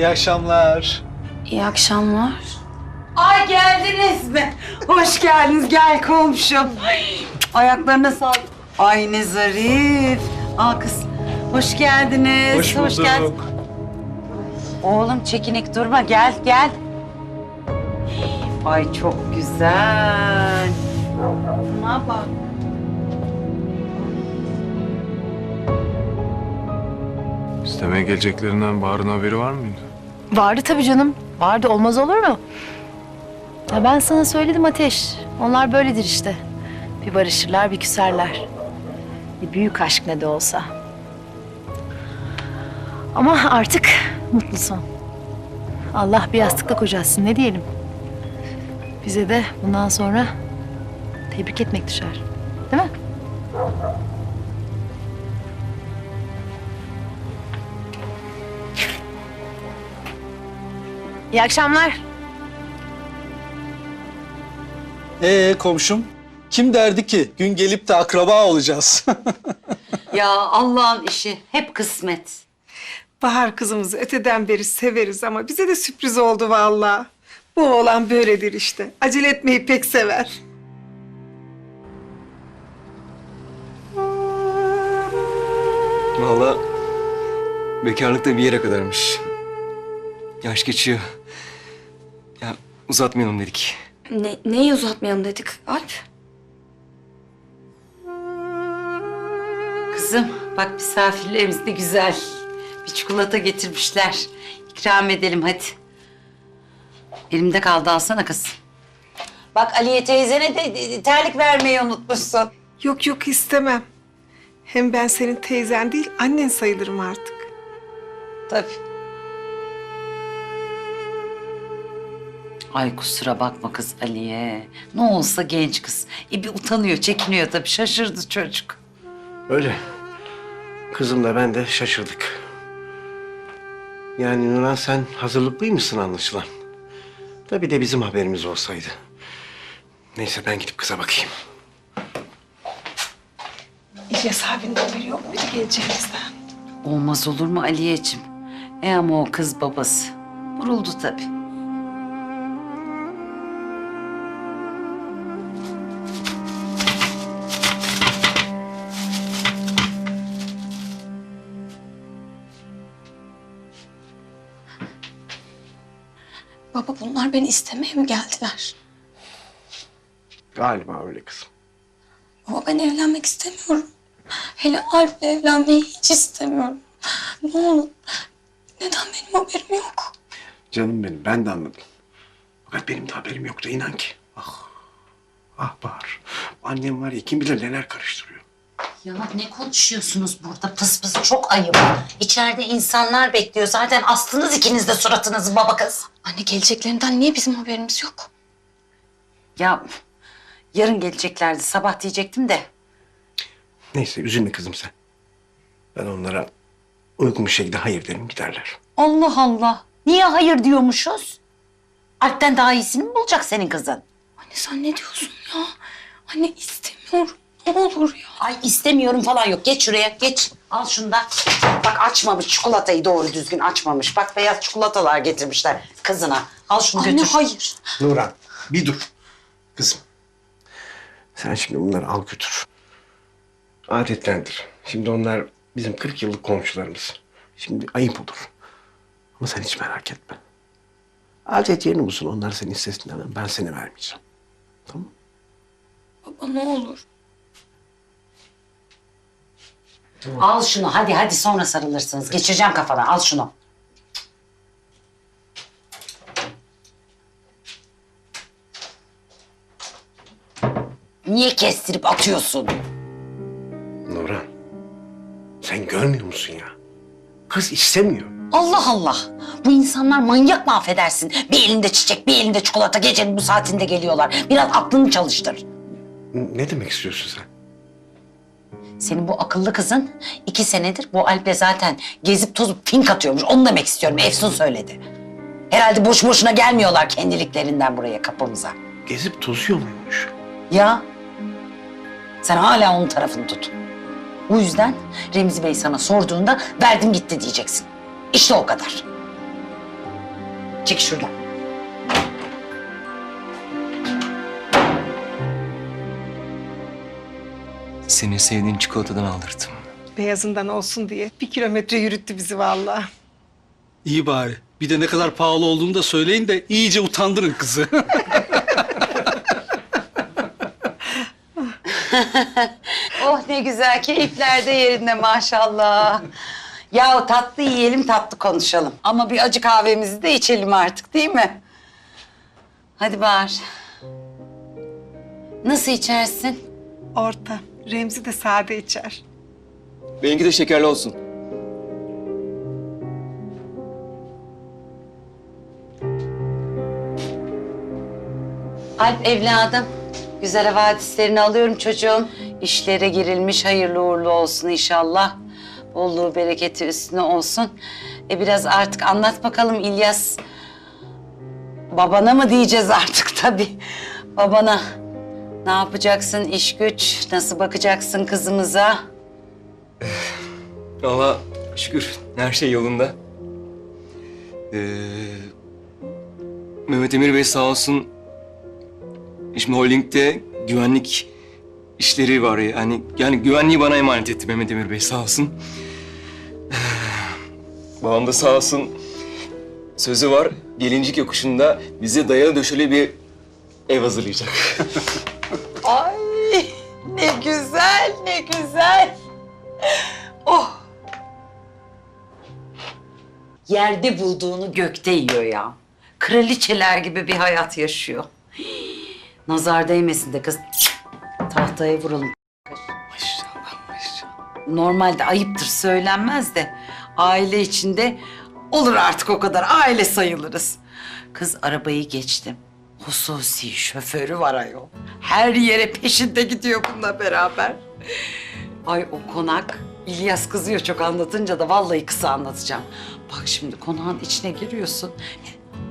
İyi akşamlar. İyi akşamlar. Ay geldiniz mi? Hoş geldiniz gel komşum. Ay, Ayaklarına sağlık. Ay ne zarif. Al kız. Hoş geldiniz. Hoş bulduk. Oğlum çekinik durma gel gel. Ay çok güzel. Buna bak. İstemeye geleceklerinden Bahar'ın haberi var mıydı? Vardı tabii canım. Vardı olmaz olur mu? Ya ben sana söyledim Ateş. Onlar böyledir işte. Bir barışırlar, bir küserler. Bir büyük aşk ne de olsa. Ama artık mutlu son. Allah bir yastıkla kocasın ne diyelim. Bize de bundan sonra tebrik etmek düşer. İyi akşamlar. Ee komşum, kim derdi ki gün gelip de akraba olacağız? Ya Allah'ın işi hep kısmet. Bahar kızımızı öteden beri severiz ama bize de sürpriz oldu vallahi. Bu oğlan böyledir işte. Acele etmeyi pek sever. Vallahi bekarlık da bir yere kadarmış. Yaş geçiyor. Ya uzatmayalım dedik. Ne, neyi uzatmayalım dedik Alp? Kızım bak misafirlerimiz de güzel. Bir çikolata getirmişler. İkram edelim hadi. Elimde kaldı alsana kız. Bak Aliye teyzene de de terlik vermeyi unutmuşsun. Yok yok istemem. Hem ben senin teyzen değil annen sayılırım artık. Tabii. Ay kusura bakma kız Aliye. Ne olsa genç kız. E bir utanıyor, çekiniyor tabii. Şaşırdı çocuk. Öyle. Kızımla ben de şaşırdık. Yani Nurhan sen hazırlıklıymışsın anlaşılan. Tabii de bizim haberimiz olsaydı. Neyse ben gidip kıza bakayım. İlyas abinin haberi yok muydu geleceğimizden? Olmaz olur mu Aliyeciğim? E ama o kız babası. Vuruldu tabii. Baba bunlar beni istemeye mi geldiler? Galiba öyle kızım. Baba ben evlenmek istemiyorum. Hele Alp'le evlenmeyi hiç istemiyorum. Ne olur. Neden benim haberim yok? Canım benim ben de anladım. Fakat benim de haberim yoktu inan ki. Ah. Ah Bahar. Annem var ya kim bilir neler karıştırıyor. Ya ne konuşuyorsunuz burada pıs pıs çok ayıp. İçeride insanlar bekliyor. Zaten astınız ikiniz de suratınızı baba kız. Anne geleceklerinden niye bizim haberimiz yok? Ya yarın geleceklerdi. Sabah diyecektim de. Neyse üzülme kızım sen. Ben onlara uygun bir şekilde hayır derim giderler. Allah Allah. Niye hayır diyormuşuz? Alp'ten daha iyisini mi bulacak senin kızın? Anne sen ne diyorsun ya? Anne istemiyorum. Olur ya. Ay istemiyorum falan yok. Geç şuraya geç. Al şunu da. Bak açmamış çikolatayı doğru düzgün açmamış. Bak beyaz çikolatalar getirmişler kızına. Al şunu Anne götür. hayır. Nurhan bir dur. Kızım. Sen şimdi bunları al götür. Adetlendir. Şimdi onlar bizim 40 yıllık komşularımız. Şimdi ayıp olur. Ama sen hiç merak etme. Adet yerini bulsun. Onlar seni istesinler. Ben seni vermeyeceğim. Tamam mı? Baba ne olur. Al şunu hadi hadi sonra sarılırsınız. Geçireceğim kafana al şunu. Niye kestirip atıyorsun? Nurhan. Sen görmüyor musun ya? Kız istemiyor. Allah Allah. Bu insanlar manyak mı affedersin? Bir elinde çiçek, bir elinde çikolata gecenin bu saatinde geliyorlar. Biraz aklını çalıştır. Ne demek istiyorsun sen? Senin bu akıllı kızın iki senedir bu Alp'le zaten gezip tozup fink atıyormuş. Onu demek istiyorum. Efsun söyledi. Herhalde boş boşuna gelmiyorlar kendiliklerinden buraya kapımıza. Gezip tozuyor muymuş? Ya sen hala onun tarafını tut. Bu yüzden Remzi Bey sana sorduğunda verdim gitti diyeceksin. İşte o kadar. Çek şuradan. Seni sevdiğin çikolatadan aldırdım. Beyazından olsun diye bir kilometre yürüttü bizi vallahi. İyi bari. Bir de ne kadar pahalı olduğunu da söyleyin de iyice utandırın kızı. Oh ne güzel keyifler de yerinde maşallah. Ya tatlı yiyelim tatlı konuşalım. Ama bir acı kahvemizi de içelim artık değil mi? Hadi Bahar. Nasıl içersin? Orta. Remzi de sade içer. Benimki de şekerli olsun. Alp evladım. Güzel havadislerini alıyorum çocuğum. İşlere girilmiş hayırlı uğurlu olsun inşallah. Bolluğu bereketi üstüne olsun. E biraz artık anlat bakalım İlyas. Babana mı diyeceğiz artık tabii. Babana. Ne yapacaksın iş güç? Nasıl bakacaksın kızımıza? Valla şükür her şey yolunda. Ee, Mehmet Emir Bey sağ olsun. Şimdi holdingde güvenlik işleri var yani. Yani güvenliği bana emanet etti Mehmet Emir Bey sağ olsun. Babam da sağ olsun. Sözü var. Gelincik yokuşunda bize dayalı döşeli bir ev hazırlayacak. Ay ne güzel ne güzel. Oh. Yerde bulduğunu gökte yiyor ya. Kraliçeler gibi bir hayat yaşıyor. Hii, Nazar değmesin de kız. Tahtaya vuralım. maşallah maşallah. Normalde ayıptır söylenmez de aile içinde olur artık o kadar aile sayılırız. Kız arabayı geçtim. Hususi şoförü var ayol. Her yere peşinde gidiyor bununla beraber. Ay o konak İlyas kızıyor çok anlatınca da vallahi kısa anlatacağım. Bak şimdi konağın içine giriyorsun.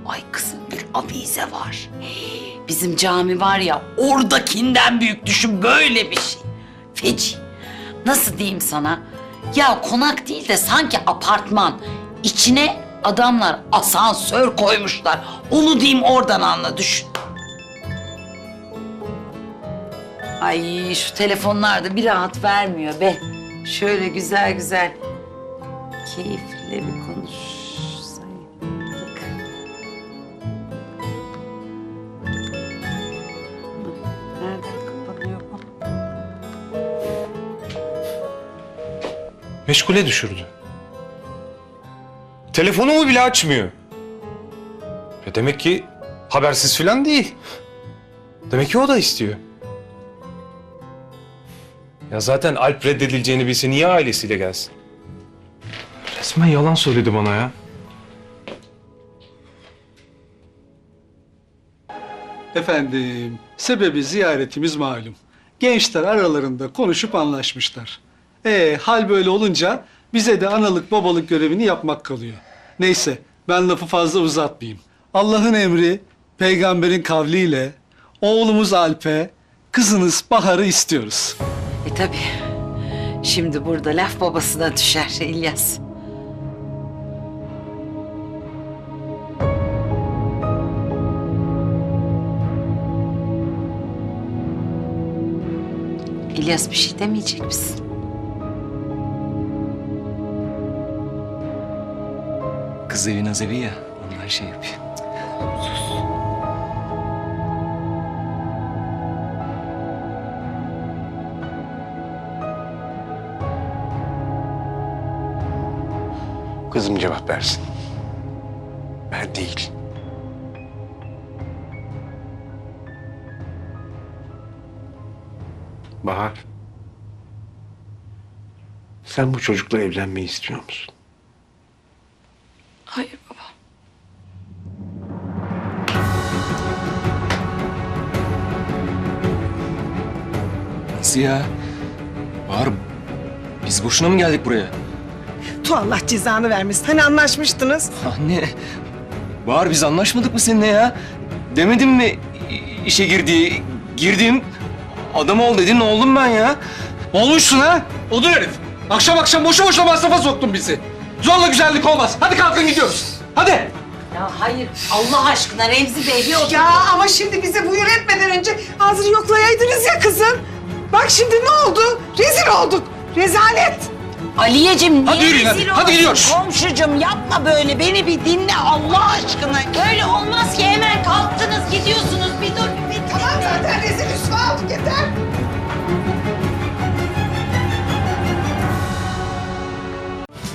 Ay kızım bir abize var. Bizim cami var ya oradakinden büyük düşün böyle bir şey. Feci. Nasıl diyeyim sana? Ya konak değil de sanki apartman. İçine adamlar asansör koymuşlar. Onu diyeyim oradan anla düşün. Ay şu telefonlar da bir rahat vermiyor be. Şöyle güzel güzel keyifle bir konuşsaydık. Nereden kapanıyor? Meşgule düşürdü. Telefonumu bile açmıyor. Ya demek ki habersiz falan değil. Demek ki o da istiyor. Ya zaten Alp reddedileceğini bilse niye ailesiyle gelsin? Resmen yalan söyledi bana ya. Efendim, sebebi ziyaretimiz malum. Gençler aralarında konuşup anlaşmışlar. Ee, hal böyle olunca bize de analık babalık görevini yapmak kalıyor. Neyse, ben lafı fazla uzatmayayım. Allah'ın emri, peygamberin kavliyle oğlumuz Alp'e, kızınız Bahar'ı istiyoruz. E tabii. Şimdi burada laf babasına düşer İlyas. İlyas bir şey demeyecek misin? Kız evi naz evi ya. Ondan şey yapıyor. Kızım cevap versin. Ben değil. Bahar. Sen bu çocukla evlenmeyi istiyor musun? Hayır baba. Nasıl ya? Bahar, biz boşuna mı geldik buraya? Tu Allah cezanı vermesin. Hani anlaşmıştınız? Anne, Bahar biz anlaşmadık mı seninle ya? Demedim mi i- işe girdi, girdim, adam ol dedin, oldum ben ya. Olmuşsun ha? Odur herif. Akşam akşam boşu boşuna masrafa soktun bizi. Zorla güzellik olmaz. Hadi kalkın gidiyoruz. Hadi. Ya hayır Allah aşkına Remzi Bey bir otur. Ya ama şimdi bize buyur etmeden önce ağzını yoklayaydınız ya kızın. Bak şimdi ne oldu? Rezil olduk. Rezalet. Aliyeciğim niye Hadi yürüyün, hadi. rezil Hadi olasın? gidiyoruz. Komşucuğum yapma böyle beni bir dinle Allah aşkına. Böyle olmaz ki hemen kalktınız gidiyorsunuz bir dur bir, bir Tamam zaten rezil rüsva olduk yeter.